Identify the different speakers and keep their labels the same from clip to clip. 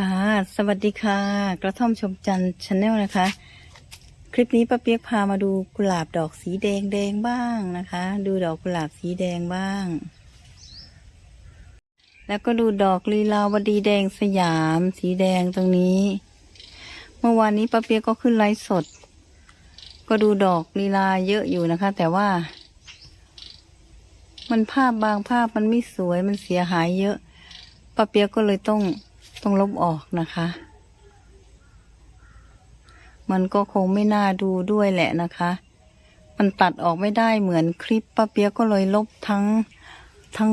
Speaker 1: ค่ะ สวัสดีค่ะ กระท่อมชมจันทร์ชาแนลนะคะ คลิปนี้ป้าเปียกพามาดูกุหลาบดอกสีแดงแดงบ้างนะคะ ดูดอกกุหลาบสีแดงบ้าง แล้วก็ดูดอกลีลาวดีแดงสยาม สีแดงตรงนี้ เมื่อวานนี้ป้าเปียกก็ขึ้นไลฟ์สด ก็ดูดอกลีลาเยอะอยู่นะคะ แต่ว่า มันภาพบางภาพมันไม่สวยมันเสียหายเยอะป้าเปียกก็เลยต้อง ต้องลบออกนะคะ มันก็คงไม่น่าดูด้วยแหละนะคะ มันตัดออกไม่ได้เหมือนคลิปป้าเปียกก็เลยลบทั้งทั้ง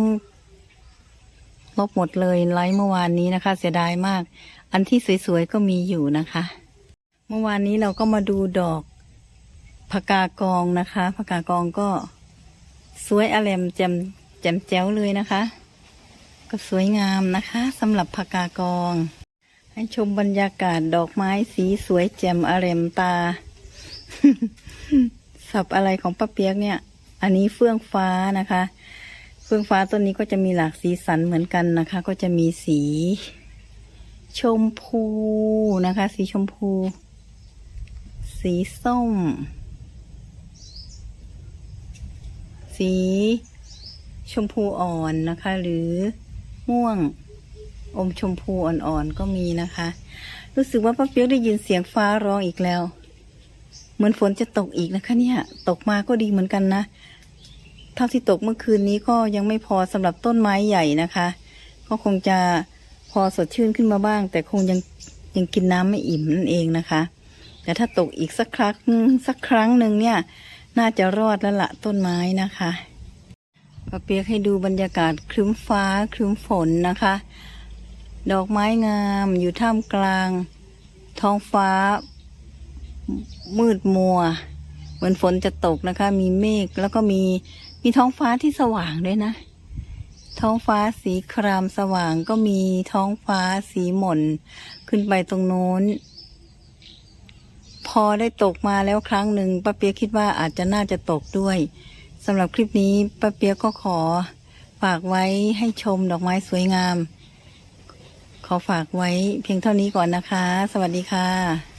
Speaker 1: ลบหมดเลยไลฟ์เมื่อวานนี้นะคะ เสียดายมาก อันที่สวยๆก็มีอยู่นะคะ เมื่อวานนี้เราก็มาดูดอกพกากองนะคะพกากองก็สวยอแลมแจมแจมแจ๋วเลยนะคะ ก็สวยงามนะคะสำหรับพกกากอง ให้ชมบรรยากาศดอกไม้สีสวยแจ่มอแลมตา สับอะไรของป้าเปียกเนี่ย อันนี้เฟื่องฟ้านะคะ เฟื่องฟ้าต้นนี้ก็จะมีหลากสีสันเหมือนกันนะคะ ก็จะมีสี ชมพูนะคะ สีชมพู สีส้ม สีชมพูอ่อนนะคะ หรือ ม่วง อมชมพูอ่อนๆก็มีนะคะ รู้สึกว่าป้าเปียกได้ยินเสียงฟ้าร้องอีกแล้ว เหมือนฝนจะตกอีกนะคะเนี่ย ตกมาก็ดีเหมือนกันนะ เท่าที่ตกเมื่อคืนนี้ก็ยังไม่พอสำหรับต้นไม้ใหญ่นะคะ ก็คงจะพอสดชื่นขึ้นมาบ้าง แต่คงยังยังกินน้ำไม่อิ่มนั่นเองนะคะ แต่ถ้าตกอีกสักครั้งสักครั้งหนึ่งเนี่ย น่าจะรอดแล้วละต้นไม้นะคะ ป้าเปียกให้ดูบรรยากาศครึ้มฟ้าครึ้มฝนนะคะ ดอกไม้งามอยู่ท่ามกลาง ท้องฟ้า มืดมัว เหมือนฝนจะตกนะคะ มีเมฆแล้วก็มีมีท้องฟ้าที่สว่างด้วยนะ ท้องฟ้าสีครามสว่างก็มีท้องฟ้าสีหม่น ขึ้นไปตรงโน้น พอได้ตกมาแล้วครั้งหนึ่งป้าเปียกคิดว่าอาจจะน่าจะตกด้วย สำหรับคลิปนี้ป้าเปียกก็ขอฝากไว้ให้ชมดอกไม้สวยงาม ขอฝากไว้เพียงเท่านี้ก่อนนะคะ สวัสดีค่ะ